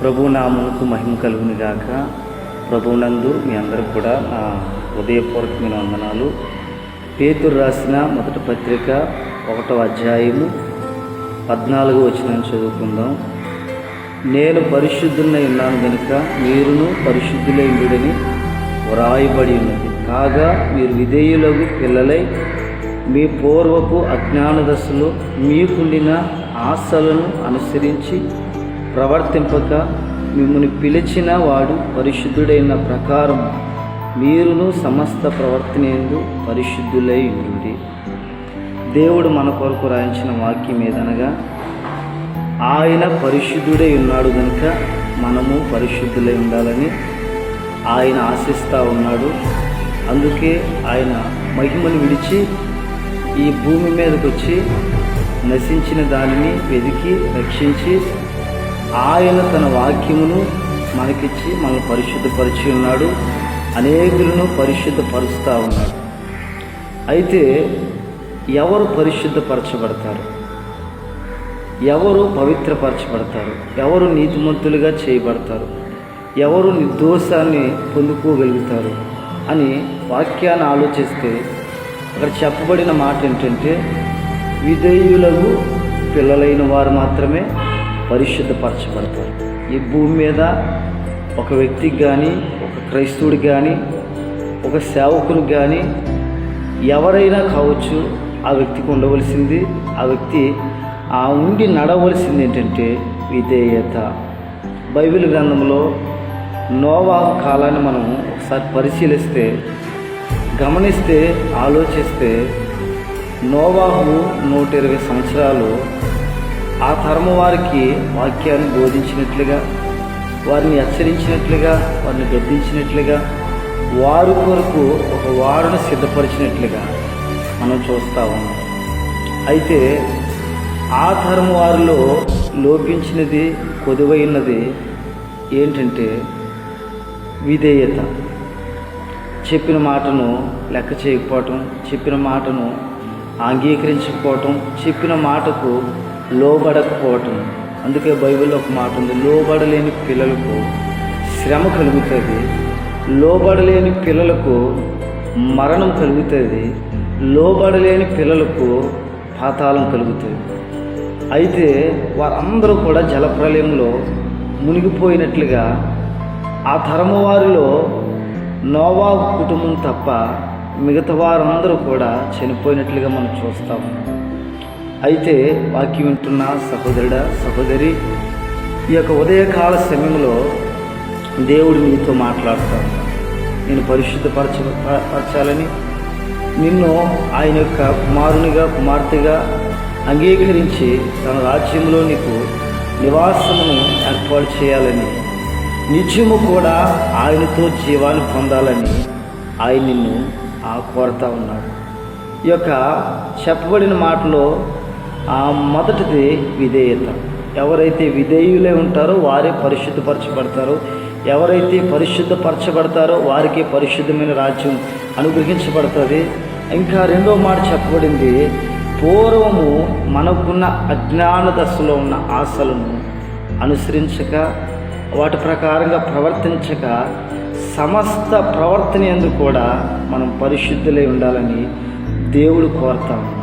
ప్రభు నామునకు మహిమ కలుగుని గాక. ప్రభునందు మీ అందరూ కూడా నా హృదయపూర్వకమైన వందనాలు. పేతురు రాసిన మొదటి పత్రిక ఒకటో అధ్యాయము పద్నాలుగు వచ్చిన చదువుకుందాం. నేను పరిశుద్ధున్నై ఉన్నాను కనుక మీరును పరిశుద్ధులై ఉండుడని వ్రాయబడి ఉన్నది. కాగా మీరు విధేయులకు పిల్లలై మీ పూర్వపు అజ్ఞాన దశలో మీకుండిన ఆశలను అనుసరించి ప్రవర్తింపక మిమ్మల్ని పిలిచిన వాడు పరిశుద్ధుడైన ప్రకారం మీరును సమస్త ప్రవర్తనేందు పరిశుద్ధులై ఉండి దేవుడు మన కొరకు రాయించిన వాక్యం ఏదనగా ఆయన పరిశుద్ధుడై ఉన్నాడు కనుక మనము పరిశుద్ధులై ఉండాలని ఆయన ఆశిస్తూ ఉన్నాడు. అందుకే ఆయన మహిమను విడిచి ఈ భూమి మీదకి వచ్చి నశించిన దానిని వెతికి రక్షించి ఆయన తన వాక్యమును మనకిచ్చి మనల్ని పరిశుద్ధపరిచి ఉన్నాడు. అనేకులను పరిశుద్ధపరుస్తూ ఉన్నాడు. అయితే ఎవరు పరిశుద్ధపరచబడతారు? ఎవరు పవిత్రపరచబడతారు? ఎవరు నీతిమంతులుగా చేయబడతారు? ఎవరు నిర్దోషాన్ని పొందుకోగలుగుతారు? అని వాక్యాన్ని ఆలోచిస్తే అక్కడ చెప్పబడిన మాట ఏంటంటే విధేయులకు పిల్లలైన వారు మాత్రమే పరిశుద్ధపరచబడతారు. ఈ భూమి మీద ఒక వ్యక్తికి కానీ ఒక క్రైస్తవుడికి కానీ ఒక సేవకునికి కానీ ఎవరైనా కావచ్చు ఆ వ్యక్తికి ఉండవలసింది. ఆ వ్యక్తి ఆ ఉండి నడవలసింది ఏంటంటే విధేయత. బైబిల్ గ్రంథంలో నోవా కాలాన్ని మనం ఒకసారి పరిశీలిస్తే గమనిస్తే ఆలోచిస్తే నోవాహు నూట ఇరవై సంవత్సరాలు ఆ తరము వారికి వాక్యాన్ని బోధించినట్లుగా వారిని హెచ్చరించినట్లుగా వారిని గద్దించినట్లుగా వారు కొరకు ఒక వారును సిద్ధపరిచినట్లుగా మనం చూస్తూ ఉన్నాం. అయితే ఆ తరం వారిలో లోపించినది కొదువైనది ఏంటంటే విధేయత. చెప్పిన మాటను లెక్క చేయకపోవటం చెప్పిన మాటను అంగీకరించకపోవటం చెప్పిన మాటకు లోబడకపోవటం. అందుకే బైబిల్లో ఒక మాట ఉంది లోబడలేని పిల్లలకు శ్రమ కలుగుతుంది. లోబడలేని పిల్లలకు మరణం కలుగుతుంది. లోబడలేని పిల్లలకు పాతాళం కలుగుతుంది. అయితే వారందరూ కూడా జలప్రలయంలో మునిగిపోయినట్లుగా ఆ తరము వారిలో నోవా కుటుంబం తప్ప మిగతా వారందరూ కూడా చనిపోయినట్లుగా మనం చూస్తాము అయితే వాక్యం వింటున్న సహోదరుడ సహోదరి ఈ యొక్క ఉదయకాల సమయంలో దేవుడు నీతో మాట్లాడతాడు. నేను పరిశుద్ధపరచ పరచాలని నిన్ను ఆయన యొక్క కుమారునిగా కుమార్తెగా అంగీకరించి తన రాజ్యంలో నీకు నివాసమును ఏర్పాటు చేయాలని నిత్యము కూడా ఆయనతో జీవాన్ని పొందాలని ఆయన నిన్ను ఆ కోరుతా ఉన్నాడు. ఈ యొక్క చెప్పబడిన మాటలో ఆ మొదటిది విధేయత. ఎవరైతే విధేయులే ఉంటారో వారే పరిశుద్ధపరచబడతారో. ఎవరైతే పరిశుద్ధపరచబడతారో వారికి పరిశుద్ధమైన రాజ్యం అనుగ్రహించబడుతుంది. ఇంకా రెండో మాట చెప్పబడింది పూర్వము మనకున్న అజ్ఞాన దశలో ఉన్న ఆశలను అనుసరించక వాటి ప్రకారంగా ప్రవర్తించక సమస్త ప్రవర్తన ఎందుకు కూడా మనం పరిశుద్ధులై ఉండాలని దేవుడు కోరుతాము.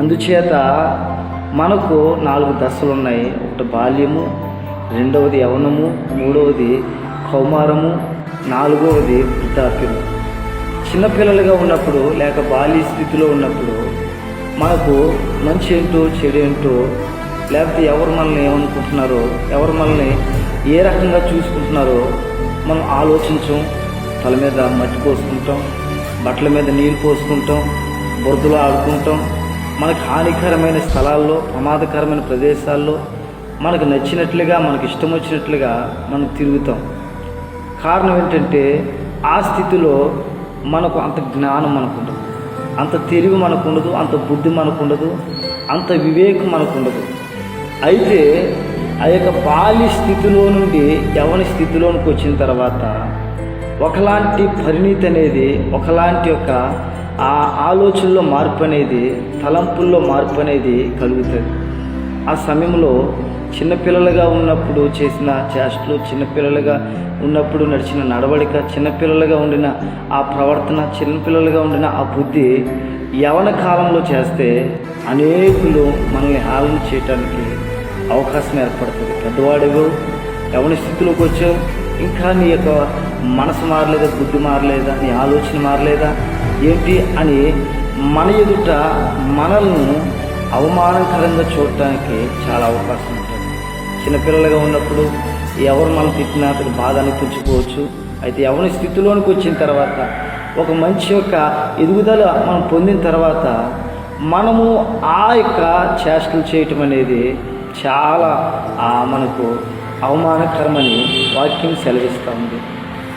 అందుచేత మనకు నాలుగు దశలు ఉన్నాయి ఒకటి బాల్యము రెండవది యవనము మూడవది కౌమారము నాలుగవది వృద్ధాప్యము. చిన్నపిల్లలుగా ఉన్నప్పుడు లేక బాల్య స్థితిలో ఉన్నప్పుడు మనకు మంచి ఏంటో చెడు ఏంటో లేకపోతే ఎవరు మనల్ని ఏమనుకుంటున్నారో ఎవరు మనల్ని ఏ రకంగా చూసుకుంటున్నారో మనం ఆలోచించం. తల మీద మట్టి పోసుకుంటాం బట్టల మీద నీళ్ళు పోసుకుంటాం బురదలో ఆడుకుంటాం మనకు హానికరమైన స్థలాల్లో ప్రమాదకరమైన ప్రదేశాల్లో మనకు నచ్చినట్లుగా మనకు ఇష్టం వచ్చినట్లుగా మనం తిరుగుతాం. కారణం ఏంటంటే ఆ స్థితిలో మనకు అంత జ్ఞానం మనకుండదు. అంత తెలివి మనకు ఉండదు అంత బుద్ధి మనకుండదు అంత వివేకం మనకుండదు. అయితే ఆ యొక్క బాల్య స్థితిలో నుండి యవని స్థితిలోనికి వచ్చిన తర్వాత ఒకలాంటి పరిణితి అనేది ఒకలాంటి యొక్క ఆ ఆలోచనలో మార్పు అనేది తలంపుల్లో మార్పు అనేది కలుగుతుంది. ఆ సమయంలో చిన్నపిల్లలుగా ఉన్నప్పుడు చేసిన చేష్టలు చిన్నపిల్లలుగా ఉన్నప్పుడు నడిచిన నడవడిక చిన్నపిల్లలుగా ఉండిన ఆ ప్రవర్తన చిన్నపిల్లలుగా ఉండిన ఆ బుద్ధి యవన కాలంలో చేస్తే అనేకులు మనల్ని హాలం చేయటానికి అవకాశం ఏర్పడుతుంది. పెద్దవాడు యవన స్థితిలోకి వచ్చావు ఇంకా నీ యొక్క మనసు మారలేదా బుద్ధి మారలేదా నీ ఆలోచన మారలేదా? ఏంటి అని మన ఎదుట మనల్ని అవమానకరంగా చూడటానికి చాలా అవకాశం ఉంటుంది. చిన్నపిల్లలుగా ఉన్నప్పుడు ఎవరు మనం తిట్టినా అతనికి బాధ అనిపించుకోవచ్చు అయితే ఎవరి స్థితిలోనికి వచ్చిన తర్వాత ఒక మంచి యొక్క ఎదుగుదల మనం పొందిన తర్వాత మనము ఆ యొక్క చేష్టలు చేయటం అనేది చాలా మనకు అవమానకరమని వాక్యం సెలవిస్తూ ఉంది.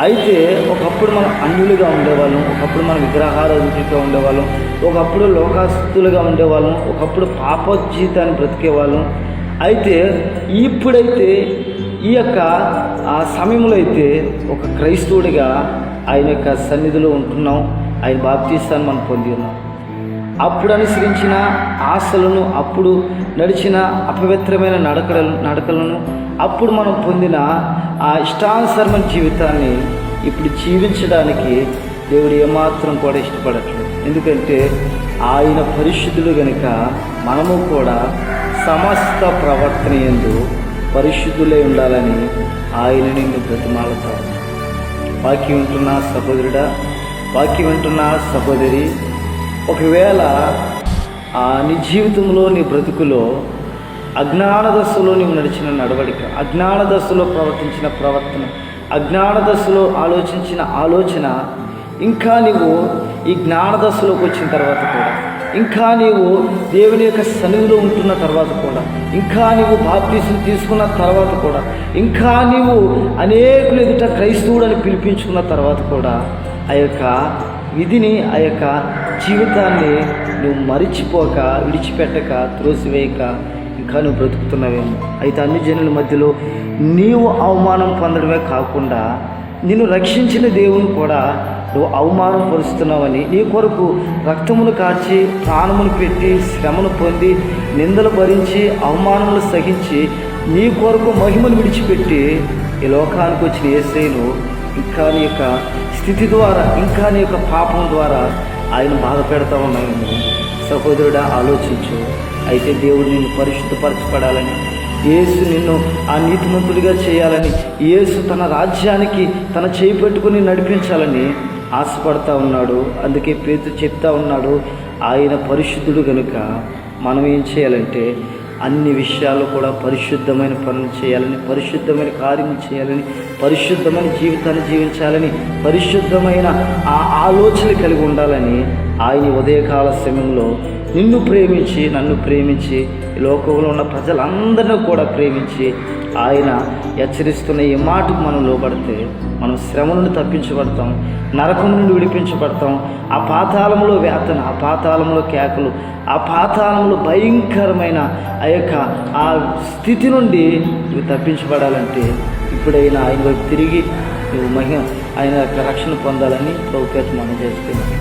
అయితే ఒకప్పుడు మనం అన్యులుగా ఉండేవాళ్ళం ఒకప్పుడు మనం విగ్రహారాధిగా ఉండేవాళ్ళం ఒకప్పుడు లోకాస్తులుగా ఉండేవాళ్ళం ఒకప్పుడు పాప జీవితాన్ని బ్రతికేవాళ్ళం. అయితే ఇప్పుడైతే ఈ యొక్క ఆ సమయంలో అయితే ఒక క్రైస్తవుడిగా ఆయన యొక్క సన్నిధిలో ఉంటున్నాం. ఆయన బాప్తీస్తాన్ని మనం పొంది ఉన్నాం. అప్పుడు అనుసరించిన ఆశలను అప్పుడు నడిచిన అపవిత్రమైన నడకలను నడకలను అప్పుడు మనం పొందిన ఆ ఇష్టానుసరమైన జీవితాన్ని ఇప్పుడు జీవించడానికి దేవుడు ఏమాత్రం కూడా ఇష్టపడట్లేదు. ఎందుకంటే ఆయన పరిశుద్ధుడు గనుక మనము కూడా సమస్త ప్రవర్తన ఎందు పరిశుద్ధులై ఉండాలని ఆయన నిన్ను బ్రతిమాలతాడు. వాక్యం వింటున్న సహోదరుడా వాక్యం వింటున్న సహోదరి ఒకవేళ ఆ నీ జీవితంలో నీ బ్రతుకులో అజ్ఞాన దశలో నీవు నడిచిన నడవడిక అజ్ఞాన దశలో ప్రవర్తించిన ప్రవర్తన అజ్ఞాన దశలో ఆలోచించిన ఆలోచన ఇంకా నీవు ఈ జ్ఞాన దశలోకి వచ్చిన తర్వాత కూడా ఇంకా నీవు దేవుని యొక్క సన్నిధిలో ఉంటున్న తర్వాత కూడా ఇంకా నీవు బాప్తీసం తీసుకున్న తర్వాత కూడా ఇంకా నీవు అనేకులు ఎదుట క్రైస్తవుడని పిలిపించుకున్న తర్వాత కూడా ఆ యొక్క విధిని ఆ యొక్క జీవితాన్ని నువ్వు మరిచిపోక విడిచిపెట్టక త్రోసివేయక ఇంకా నువ్వు బ్రతుకుతున్నావేమో. అయితే అన్ని జనుల మధ్యలో నీవు అవమానం పొందడమే కాకుండా నిన్ను రక్షించిన దేవుని కూడా నువ్వు అవమానం పరుస్తున్నావని నీ కొరకు రక్తమును కార్చి ప్రాణమును పెట్టి శ్రమను పొంది నిందలు భరించి అవమానములు సహించి నీ కొరకు మహిమను విడిచిపెట్టి ఈ లోకానికి వచ్చిన ఏసైను ఇంకా నీ యొక్క స్థితి ద్వారా ఇంకా నీ యొక్క పాపం ద్వారా ఆయన బాధ పెడతా ఉన్నాయని సహోదరుడా ఆలోచించు. అయితే దేవుడు నిన్ను పరిశుద్ధపరచబడాలని యేసు నిన్ను ఆ నీతిమంతుడిగా చేయాలని యేసు తన రాజ్యానికి తన చేయి పెట్టుకుని నడిపించాలని ఆశపడతా ఉన్నాడు. అందుకే పేరు చెప్తా ఉన్నాడు ఆయన పరిశుద్ధుడు కనుక మనం ఏం చేయాలంటే అన్ని విషయాలు కూడా పరిశుద్ధమైన పనులు చేయాలని పరిశుద్ధమైన కార్యం చేయాలని పరిశుద్ధమైన జీవితాన్ని జీవించాలని పరిశుద్ధమైన ఆ ఆలోచనలు కలిగి ఉండాలని ఆయన ఉదయకాల సమయంలో నిన్ను ప్రేమించి నన్ను ప్రేమించి లోకంలో ఉన్న ప్రజలందరినీ కూడా ప్రేమించి ఆయన హెచ్చరిస్తున్న ఈ మాటకు మనం లోబడితే మనం శ్రమ నుండి తప్పించబడతాం నరకం నుండి విడిపించబడతాం. ఆ పాతాళంలో వేతన ఆ పాతాళంలో కేకలు ఆ పాతాళంలో భయంకరమైన ఆ యొక్క ఆ స్థితి నుండి నువ్వు తప్పించబడాలంటే ఇప్పుడైనా ఆయన వైపు తిరిగి నువ్వు మహిమ ఆయన యొక్క రక్షణ పొందాలని ప్రభుత్వం మనం చేస్తున్నాం